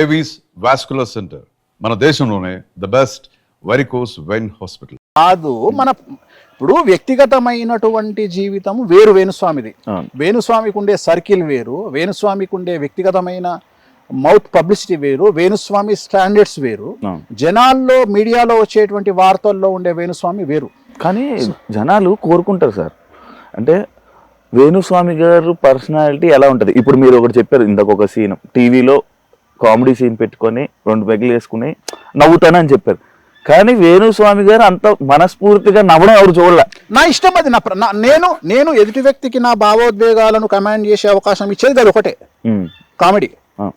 Avis vascular centre మన దేశంలోనే the best varicose vein hospital కాదు మన ఇప్పుడు వ్యక్తిగతమైనటువంటి జీవితం వేరు వేణుస్వామిది. వేణుస్వామికి ఉండే సర్కిల్ వేరు వేణుస్వామికి ఉండే వ్యక్తిగతమైన మౌత్ పబ్లిసిటీ వేరు వేణుస్వామి స్టాండర్డ్స్ వేరు. జనాల్లో మీడియాలో వచ్చేటువంటి వార్తల్లో ఉండే వేణుస్వామి వేరు. కానీ జనాలు కోరుకుంటారు సార్. అంటే వేణుస్వామి గారు పర్సనాలిటీ ఎలా ఉంటది? ఇప్పుడు మీరు ఒకటి చెప్పారు ఇందాక ఒక సీన్ టీవీలో కామెడీ సీన్ పెట్టుకొని రెండు పెగ్గులు వేసుకుని నవ్వుతానని చెప్పారు. కానీ వేణుస్వామి గారు అంత మనస్ఫూర్తిగా నవ్వడం ఎవరు చూడలే. నా ఇష్టం అది నా నేను నేను ఎదుటి వ్యక్తికి నా భావోద్వేగాలను కమాండ్ చేసే అవకాశం ఇచ్చేది అది ఒకటే. కామెడీ.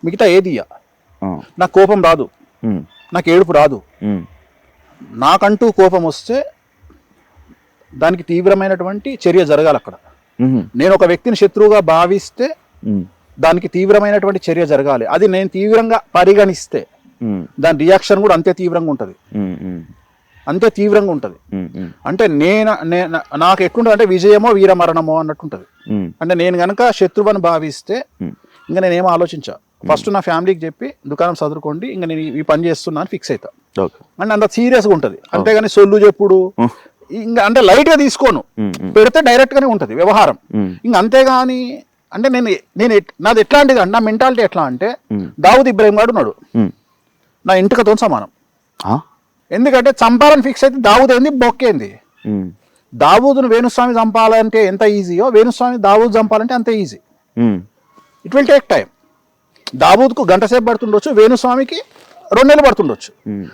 మిగతా ఏది నాకు కోపం రాదు. నాకు ఏడుపు రాదు. నాకంటూ కోపం వస్తే దానికి తీవ్రమైనటువంటి చర్య జరగాలి అక్కడ నేను ఒక వ్యక్తిని శత్రువుగా భావిస్తే దానికి తీవ్రమైనటువంటి చర్య జరగాలి. అది నేను తీవ్రంగా పరిగణిస్తే దాని రియాక్షన్ కూడా అంతే తీవ్రంగా ఉంటుంది. అంతే తీవ్రంగా ఉంటుంది. అంటే నేను నాకు ఎట్లుంటుంది అంటే విజయమో వీరమరణమో అన్నట్టుంటుంది. ఉమ్, అంటే నేను గనక శత్రువుని భావిస్తే ఉమ్. ఇంకా నేను ఏమో ఆలోచించా? ఫస్ట్ నా ఫ్యామిలీకి చెప్పి దుకాణం చదువుకోండి ఇంకా నేను ఈ పని చేస్తున్నా అని ఫిక్స్ అవుతా ఓకే. అంటే అంత సీరియస్గా ఉంటుంది. అంతేగాని సొల్లు చెప్పుడు. ఇంకా అంటే లైట్గా తీసుకోను. పెడితే డైరెక్ట్గానే ఉంటుంది వ్యవహారం. ఇంకా అంతేగాని అంటే నేను నేను నాది ఎట్లాంటిది అంటే నా మెంటాలిటీ ఎట్లా అంటే దావుద్ ఇబ్రాహిం గారు ఉన్నాడు. నా ఇంటికతో సమానం? ఎందుకంటే చంపాలని ఫిక్స్ అయితే దావుద్ ఏంది? బొక్కేంది. దావూదును వేణుస్వామి చంపాలంటే ఎంత ఈజీయో వేణుస్వామి దావూద్ చంపాలంటే అంతే easy it will take time దావూద్కు గంట సేపు పడుతుండొచ్చు వేణుస్వామికి రెండు నెలలు పడుతుండొచ్చు.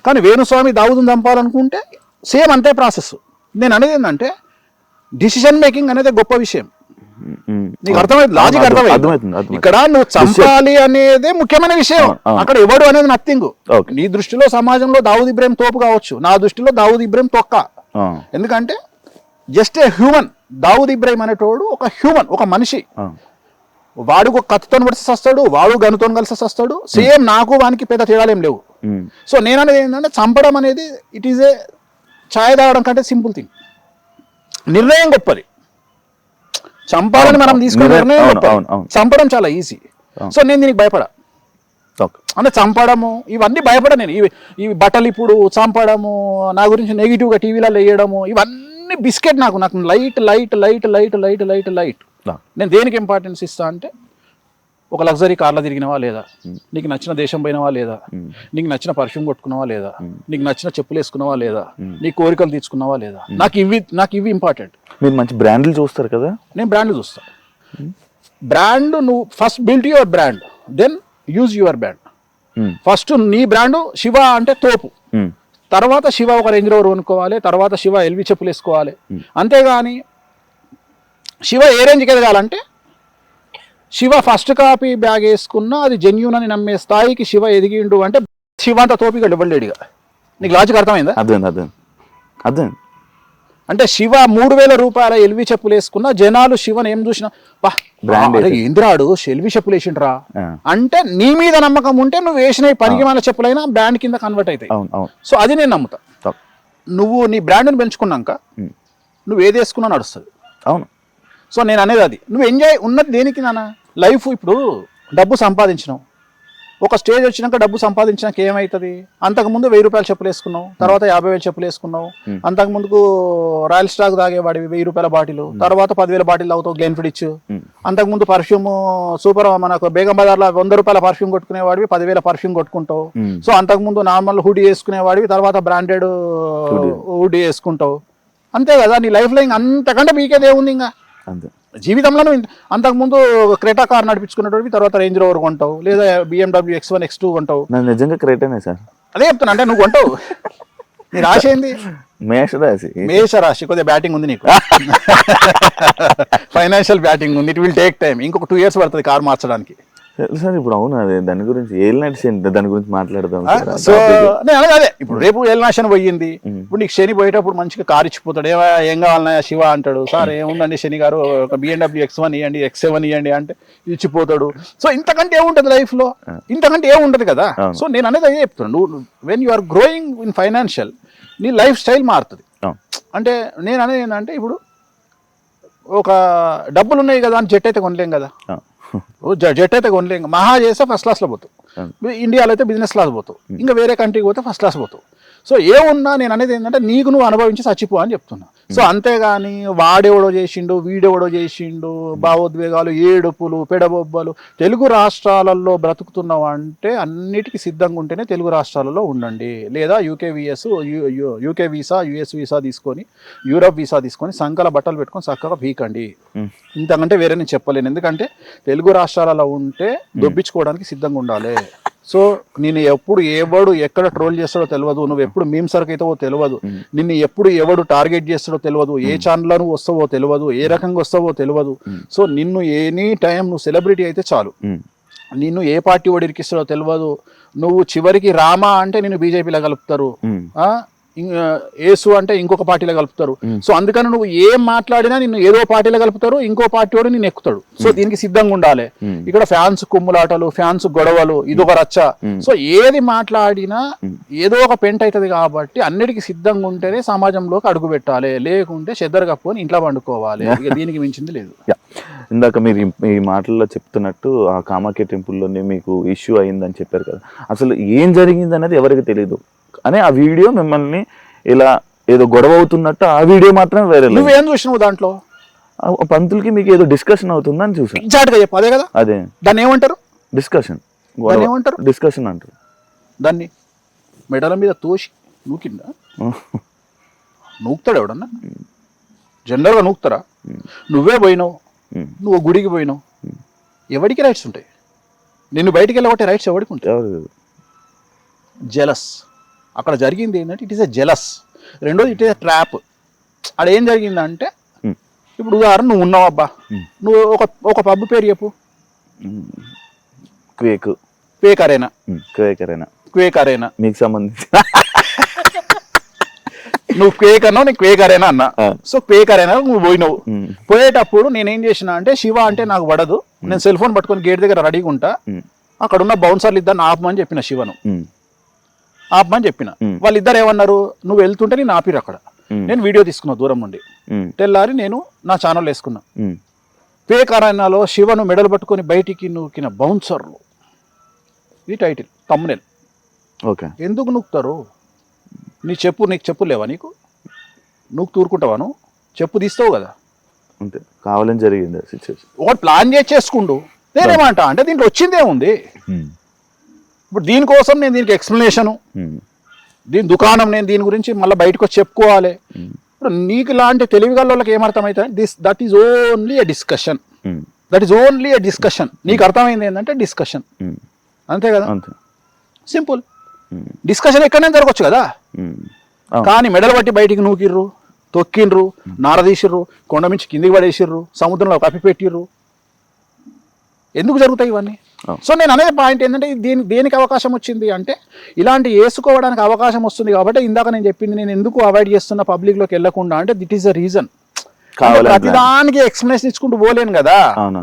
కానీ వేణుస్వామి దావూదును చంపాలనుకుంటే సేమ్ అంతే ప్రాసెస్ నేను అనేది ఏంటంటే డిసిషన్ మేకింగ్ అనేది గొప్ప విషయం. నీకు అర్థమైంది? లాజిక్ అర్థం- అర్థమైంది? ఇక్కడ నువ్వు చంపాలి అనేది ముఖ్యమైన విషయం. అక్కడ ఎవడు అనేది నథింగ్. నీ దృష్టిలో సమాజంలో దావుద్ ఇబ్రాహిం తోపు కావచ్చు. నా దృష్టిలో దావుద్ ఇబ్రాహిం తొక్క. ఎందుకంటే just a human Dawood Ibrahim అనేటోడు ఒక హ్యూమన్ ఒక మనిషి. వాడు ఒక కత్తితో కలిసి వస్తాడు వాడు గనుతో కలిసి వస్తాడు సేమ్ నాకు వానికి పెద్ద తేడాలు ఏం లేవు. సో నేను అనేది ఏంటంటే చంపడం అనేది ఇట్ ఈజ్ ఏ ఛాయ్ తాగడం కంటే సింపుల్ థింగ్ నిర్ణయం గొప్పది. చంపాలని మనం తీసుకునే నిర్ణయం-. చంపడం చాలా ఈజీ సో నేను దీనికి భయపడా. అంటే చంపడము ఇవన్నీ భయపడ నేను. ఇవి ఇవి బట్టలు ఇప్పుడు చంపడము నా గురించి నెగిటివ్గా టీవీలలో వేయడము ఇవన్నీ బిస్కెట్ నాకు. నాకు light light light light light light light నేను దేనికి ఇంపార్టెన్స్ ఇస్తా అంటే ఒక లగ్జరీ కార్లో తిరిగినవా లేదా? నీకు నచ్చిన దేశం పోయినవా లేదా? నీకు నచ్చిన పర్ఫ్యూమ్ కొట్టుకున్నావా లేదా? నీకు నచ్చిన చెప్పులు వేసుకున్నావా లేదా? నీ కోరికలు తీర్చుకున్నావా లేదా? నాకు ఇవి నాకు ఇవి ఇంపార్టెంట్ మీరు మంచి బ్రాండ్లు చూస్తారు కదా? నేను బ్రాండ్ చూస్తా. బ్రాండ్ నువ్వు first build your brand then use your brand first నీ బ్రాండ్ శివ అంటే తోపు. తర్వాత శివ ఒక రేంజ్ రోవర్ కొనుక్కోవాలి తర్వాత శివ ఎల్వి చెప్పులు వేసుకోవాలి. అంతేగాని శివ ఏ రేంజ్కి ఎదగాలంటే శివ ఫస్ట్ కాపీ బ్యాగ్ వేసుకున్నా అది జెన్యున్ అని నమ్మే స్థాయికి శివ ఎదిగిండు అంటే శివ అంత తోపిగా ఇవ్వలేడుగా నీకు లాజిక్ అర్థమైందా? అర్థమైంది అర్థమైంది. అర్థమైంది. అంటే శివ మూడు వేల రూపాయల ఎల్వి చెప్పులు వేసుకున్న జనాలు శివన్ ఏం చూసినా "వా, Brand అరే ఏంద్రాడు ఎల్వి చెప్పులు వేసిండ్రా. అంటే నీ మీద నమ్మకం ఉంటే నువ్వు వేసిన పనికి మన చెప్పులైనా బ్రాండ్ కింద కన్వర్ట్ అవుతాయి. సో అది నేను నమ్ముతా. నువ్వు నీ బ్రాండ్ని పెంచుకున్నాక నువ్వు ఏది వేసుకున్నా నడుస్తుంది. అవును. సో నేను అనేది అది. నువ్వు ఎంజాయ్ ఉన్నది దేనికి నాన్న? లైఫ్ ఇప్పుడు డబ్బు సంపాదించినావు ఒక స్టేజ్ వచ్చినాక డబ్బు సంపాదించినాక ఏమవుతుంది అంతకుముందు వెయ్యి రూపాయలు చెప్పులు వేసుకున్నావు తర్వాత యాభై వేలు చెప్పులు వేసుకున్నావు అంతకు ముందుకు రాయల్ స్టాక్ తాగేవాడివి వెయ్యి రూపాయల బాటిల్. తర్వాత పదివేల బాటిల్ తాగుతావు గ్లెన్ ఫిడిచ్ అంతకుముందు పర్ఫ్యూమ్ సూపర్ మనకు బేగం బజార్లో వంద రూపాయల పర్ఫ్యూమ్ కొట్టుకునేవాడివి పదివేల పర్ఫ్యూమ్ కొట్టుకుంటావు. సో అంతకుముందు నార్మల్ హుడీ వేసుకునేవాడివి తర్వాత బ్రాండెడ్ హుడీ. వేసుకుంటావు. అంతే కదా నీ లైఫ్లో ఇంకా అంతకంటే మీకేది ఏముంది ఇంకా. అంతే. జీవితంలో అంతకుముందు క్రేటా కార్ నడిపించుకున్నటువంటి తర్వాత రేంజ్ రోవర్ కొంటావు లేదా BMW X one X two కొంటావు. నాకు నిజంగా క్రేటనే సార్? అదే చెప్తున్నా అంటే నువ్వు కొంటావు? నీ రాశి ఏంది? మేషరాశి. మేష రాశి కొద్దిగా బ్యాటింగ్ ఉంది నీకు. ఫైనాన్షియల్ బ్యాటింగ్ ఉంది ఇట్ విల్ టేక్ టైం ఇంకొక టూ ఇయర్స్ పడుతుంది కార్ మార్చడానికి. సార్ ఇప్పుడు అవును? అదే దాని గురించి ఏల్ ఏంటి దాని గురించి మాట్లాడదాం సో. నేను అదే ఇప్పుడు రేపు ఏలనాశనం పోయింది ఇప్పుడు నీకు శని పోయేటప్పుడు మంచిగా కార్ ఇచ్చిపోతాడు. ఏమా ఏం కావాలన్నా శివ అంటాడు. సార్ ఏముందండి శని గారు? ఒక బిఎండబ్ల్యూ ఎక్స్ వన్ ఇవ్వండి ఎక్స్ సెవెన్ ఇవ్వండి అంటే ఇచ్చిపోతాడు. సో ఇంతకంటే ఏముంటది లైఫ్లో? ఇంతకంటే ఏముంటది కదా. సో నేను అనేది అదే చెప్తున్నాను నువ్వు when you are growing in financial నీ లైఫ్ స్టైల్ మారుతుంది. అంటే నేను అనేది ఏంటంటే ఇప్పుడు ఒక డబ్బులు ఉన్నాయి కదా అని జెట్ అయితే కొనలేం కదా? జెట్ అయితే కొనలేం మహా చేస్తే ఫస్ట్ క్లాస్లో పోతావు. ఇండియాలో అయితే బిజినెస్ క్లాస్ పోతావు. ఇంకా వేరే కంట్రీకి పోతే ఫస్ట్ క్లాస్ పోతావు. సో ఏ ఉన్నా నేను అనేది ఏంటంటే నీకు నువ్వు అనుభవించి చచ్చిపో అని చెప్తున్నా. సో అంతేగాని వాడెవడో చేసిండు వీడెవడో చేసిండు భావోద్వేగాలు ఏడుపులు పెడబొబ్బలు తెలుగు రాష్ట్రాలలో బ్రతుకుతున్నావు అంటే అన్నిటికీ సిద్ధంగా ఉంటేనే తెలుగు రాష్ట్రాలలో ఉండండి. లేదా UK VS UK visa US visa తీసుకొని యూరప్ వీసా తీసుకొని సంకల బట్టలు పెట్టుకొని చక్కగా పీకండి. ఉమ్. ఇంతకంటే వేరే నేను చెప్పలేను. ఎందుకంటే తెలుగు రాష్ట్రాలలో ఉంటే దొబ్బించుకోవడానికి సిద్ధంగా ఉండాలి. సో నేను ఎప్పుడు ఎవడు ఎక్కడ ట్రోల్ చేస్తాడో తెలియదు నువ్వు ఎప్పుడు మీమ్ సరుకు అవుతావో తెలియదు నిన్ను ఎప్పుడు ఎవడు టార్గెట్ చేస్తాడో తెలియదు ఏ ఛానల్లో నువ్వు వస్తావో తెలియదు ఏ రకంగా వస్తావో తెలియదు సో నిన్ను ఎనీ టైం నువ్వు సెలబ్రిటీ అయితే చాలు. నిన్ను ఏ పార్టీ వాడు ఇరికిస్తాడో తెలియదు నువ్వు చివరికి రామా అంటే నేను బీజేపీలో కలుపుతారు. ఏసు అంటే ఇంకొక పార్టీలో కలుపుతారు. సో అందుకని నువ్వు ఏం మాట్లాడినా నిన్ను ఏదో పార్టీలో కలుపుతారు ఇంకో పార్టీ వాడు నేను ఎక్కుతాడు. సో దీనికి సిద్ధంగా ఉండాలి. ఇక్కడ ఫ్యాన్స్ కుమ్ములాటలు ఫ్యాన్స్ గొడవలు ఇదొక రచ్చ. సో ఏది మాట్లాడినా ఏదో ఒక పెంట్ అవుతుంది కాబట్టి అన్నిటికీ సిద్ధంగా ఉంటేనే సమాజంలోకి అడుగు పెట్టాలి. లేకుంటే చెద్దరు కప్పుకొని ఇంట్లో పండుకోవాలి. దీనికి మించింది లేదు. ఇందాక మీరు ఈ మాటల్లో చెప్తున్నట్టు ఆ కామాఖ్య టెంపుల్లోనే మీకు ఇష్యూ అయిందని చెప్పారు కదా. అసలు ఏం జరిగింది అనేది ఎవరికి తెలియదు అని ఆ వీడియో మిమ్మల్ని ఇలా ఏదో గొడవ అవుతున్నట్టు ఆ వీడియో మాత్రం వేరే నువ్వేం చూసినావు దాంట్లో? పంతులకి మీకు ఏదో డిస్కషన్ అవుతుందని చూసాను ఎగ్జాక్ట్గా చెప్పు అదే కదా? అదే. దాన్ని ఏమంటారు? డిస్కషన్ దాన్ని ఏమంటారు? డిస్కషన్ అంటారు. దాన్ని మెడల మీద తోసి నూకిందా? నూకుతాడు ఎవడన్నా? జనరల్గా నూకుతారా? నువ్వే పోయినావు. నువ్వు గుడికి పోయినావు. ఎవడికి రైట్స్ ఉంటాయి? నిన్ను బయటికి వెళ్ళబట్టే రైట్స్ ఎవడికి ఉంటాయి? జెలస్ అక్కడ జరిగింది ఏంటంటే ఇట్ ఈస్ ఎ జెలస్ రెండోది ఇట్ ఈస్ ఎ ట్రాప్ అక్కడ ఏం జరిగిందంటే. ఇప్పుడు ఉదాహరణ నువ్వు ఉన్నావు అబ్బా. నువ్వు ఒక ఒక పబ్బు పేరు చెప్పు. Quake. Quake Arena? Quake Arena? Quake Arena? మీకు సంబంధించి. నువ్వు క్వేక్ అన్నావు నేను క్వేక్ అరేనా అన్నా. సో క్వేక్ అరేనా నువ్వు పోయినావు. పోయేటప్పుడు నేనేం చేసిన అంటే శివ అంటే నాకు పడదు. నేను సెల్ ఫోన్ పట్టుకొని గేట్ దగ్గర రెడీగా ఉంటా. అక్కడ ఉన్న బౌన్సర్లు ఇద్దరు ఆపమని చెప్పిన శివను. ఆపమని చెప్పిన. వాళ్ళిద్దరు ఏమన్నారు? నువ్వు వెళ్తుంటే నేను ఆపిరు అక్కడ. నేను వీడియో తీసుకున్నా దూరం నుండి. తెల్లారి నేను నా ఛానల్ వేసుకున్నా. అరణ్యాలో శివను మెడలు పట్టుకొని బయటికి నూకిన బౌన్సర్లు. ఇది టైటిల్ తమ్మునేల్ ఓకే. ఎందుకు నూకుతారు? నీ చెప్పు నీకు చెప్పు లేవా నీకు? నువ్వు తూరుకుంటావాను చెప్పు తీస్తావు కదా. అంతే. కావాలని జరిగింది సిచ్యువేషన్ ఒకటి ప్లాన్ చేసి చేసుకుండు. నేనేమంట? అంటే దీంట్లో వచ్చిందే ఉంది ఇప్పుడు దీనికోసం నేను దీనికి ఎక్స్ప్లెనేషను దీని దుకాణం నేను దీని గురించి మళ్ళీ బయటకు వచ్చి చెప్పుకోవాలి. ఇప్పుడు నీకు ఇలాంటి తెలివి గల వాళ్ళకి ఏమర్థమవుతుంది this that is only a discussion that is only a discussion నీకు అర్థమైంది ఏంటంటే డిస్కషన్ అంతే కదా? సింపుల్ డిస్కషన్ ఎక్కడైనా జరగచ్చు కదా. కానీ మెడలు పట్టి బయటికి నూకిర్రు తొక్కిండ్రు నారదీసిర్రు కొండ మించి కిందికి పడేసిర్రు సముద్రంలో కప్పి పెట్టిర్రు ఎందుకు జరుగుతాయి ఇవన్నీ. సో నేను అనేది పాయింట్ ఏంటంటే దీని దేనికి అవకాశం వచ్చింది అంటే ఇలాంటి వేసుకోవడానికి అవకాశం వస్తుంది కాబట్టి ఇందాక నేను చెప్పింది నేను ఎందుకు అవాయిడ్ చేస్తున్న పబ్లిక్లోకి వెళ్ళకుండా అంటే దిట్ ఈస్ ద రీజన్ ప్రతిదానికి ఎక్స్ప్లెనేషన్ ఇచ్చుకుంటూ పోలేను కదా.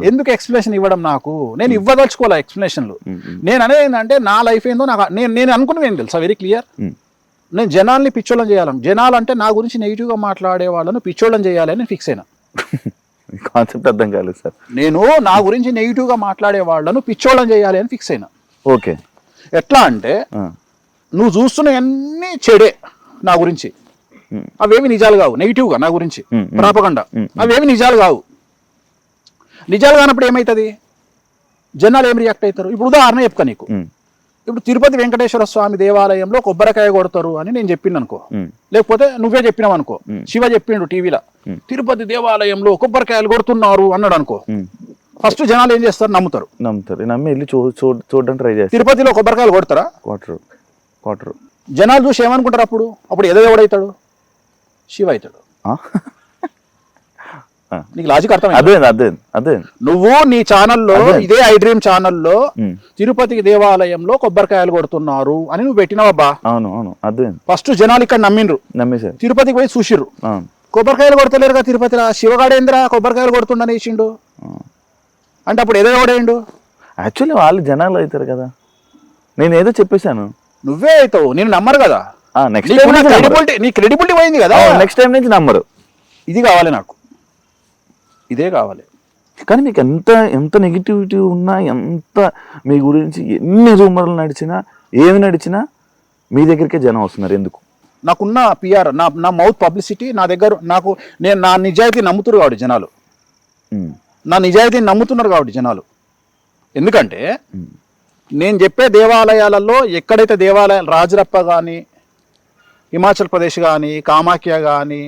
ఎందుకు ఎక్స్ప్లెనేషన్ ఇవ్వడం నాకు? నేను ఇవ్వదలుచుకోలే ఎక్స్ప్లెనేషన్లు నేను అనేది ఏంటంటే నా లైఫ్ ఏందో నాకు నేను నేను అనుకున్నది ఏం తెలుసా? Very clear. నేను జనాల్ని పిచ్చోళ్ళం చేయాలను జనాలు అంటే నా గురించి నెగిటివ్గా మాట్లాడే వాళ్ళను పిచ్చోళ్ళం చేయాలని ఫిక్స్ అయినా. కాన్సెప్ట్ అర్థం కాలేదు సార్. నేను నా గురించి నెగిటివ్గా మాట్లాడే వాళ్ళను పిచ్చోళ్ళం చేయాలి అని ఫిక్స్ అయినా. ఓకే. ఎట్లా అంటే. నువ్వు చూస్తున్నవన్నీ చెడే నా గురించి. అవేమి నిజాలు కావు నెగిటివ్గా నా గురించి. ఉమ్, అవేమి నిజాలు కావు. నిజాలు కానప్పుడు ఏమవుతుంది జనాలు ఏం రియాక్ట్ అవుతారు? ఇప్పుడు ఉదాహరణ చెప్తా నీకు. ఇప్పుడు తిరుపతి వెంకటేశ్వర స్వామి దేవాలయంలో కొబ్బరికాయ కొడతారు అని నేను చెప్పింది అనుకో. లేకపోతే నువ్వే చెప్పినావు అనుకో శివ చెప్పిండు టీవీలో. తిరుపతి దేవాలయంలో కొబ్బరికాయలు కొడుతున్నారు అన్నాడు అనుకో. ఫస్ట్ జనాలు ఏం చేస్తారు? నమ్ముతారు. నమ్ముతారు. నమ్మి వెళ్ళి చూడడానికి ట్రై చేస్తారు. తిరుపతిలో కొబ్బరికాయలు కొడతారా? క్వార్టర్ క్వార్టర్ జనాలు చూసి ఏమనుకుంటారు అప్పుడు? అప్పుడు ఏదో ఎవడవుతాడు శివ అవుతాడు నీకు లాజిక్ అర్థమైంది? అదే అదే అదే నువ్వు నీ ఛానల్లో ఇదే ఐ డ్రీమ్ ఛానల్లో. తిరుపతికి దేవాలయంలో కొబ్బరికాయలు కొడుతున్నారు అని నువ్వు పెట్టినావబ్బా అవును అవును అదే ఫస్ట్ జనాలు ఇక్కడ నమ్మిండ్రు. నమ్మేశారు. తిరుపతికి పోయి చూసిర్రు. కొబ్బరికాయలు కొడతలేరుగా తిరుపతిలో. శివగాడేంద్రా కొబ్బరికాయలు కొడుతుండని వేసిండు? అంటే అప్పుడు ఏదో ఎవడేండు యాక్చువల్లీ వాళ్ళు జనాలు అవుతారు కదా. నేను ఏదో చెప్పేశాను. నువ్వే అవుతావు నేను నమ్మరు కదా. నెక్స్ట్ నీకు టైం క్రెడిబిలిటీ నీ క్రెడిబిలిటీ పోయింది కదా. నెక్స్ట్ టైం నుంచి నమ్మరు. ఇది కావాలి నాకు. ఇదే కావాలి. కానీ మీకు ఎంత ఎంత నెగిటివిటీ ఉన్నా ఎంత మీ గురించి ఎన్ని రూమర్లు నడిచినా ఏమి నడిచినా మీ దగ్గరికే జనం వస్తున్నారు ఎందుకు? నాకున్న పిఆర్ నా నా మౌత్ పబ్లిసిటీ నా దగ్గర నాకు నేను నా నిజాయితీ నమ్ముతున్నారు కాబట్టి జనాలు. నా నిజాయితీని నమ్ముతున్నారు కాబట్టి జనాలు. ఎందుకంటే నేను చెప్పే దేవాలయాలలో ఎక్కడైతే దేవాలయాలు రాజరప్ప కానీ హిమాచల్ ప్రదేశ్ కానీ కామాఖ్య కానీ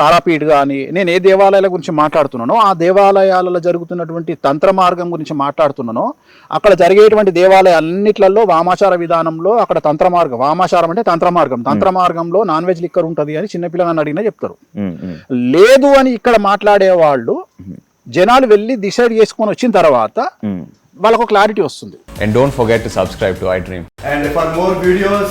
తారాపీఠ్ కానీ నేను ఏ దేవాలయాల గురించి మాట్లాడుతున్నానో ఆ దేవాలయాలలో జరుగుతున్నటువంటి తంత్ర మార్గం గురించి మాట్లాడుతున్నానో అక్కడ జరిగేటువంటి దేవాలయాలన్నిట్లలో వామాచార విధానంలో అక్కడ తంత్ర మార్గం వామాచారం అంటే తంత్ర మార్గం తంత్ర మార్గంలో నాన్ వెజ్ లిక్కర్ ఉంటుంది అని చిన్నపిల్లగాని అడిగినా చెప్తారు. లేదు అని ఇక్కడ మాట్లాడే వాళ్ళు జనాలు వెళ్ళి డిసైడ్ చేసుకొని వచ్చిన తర్వాత. వాళ్ళకు క్లారిటీ వస్తుంది. And don't forget to subscribe to iDream. And for more videos,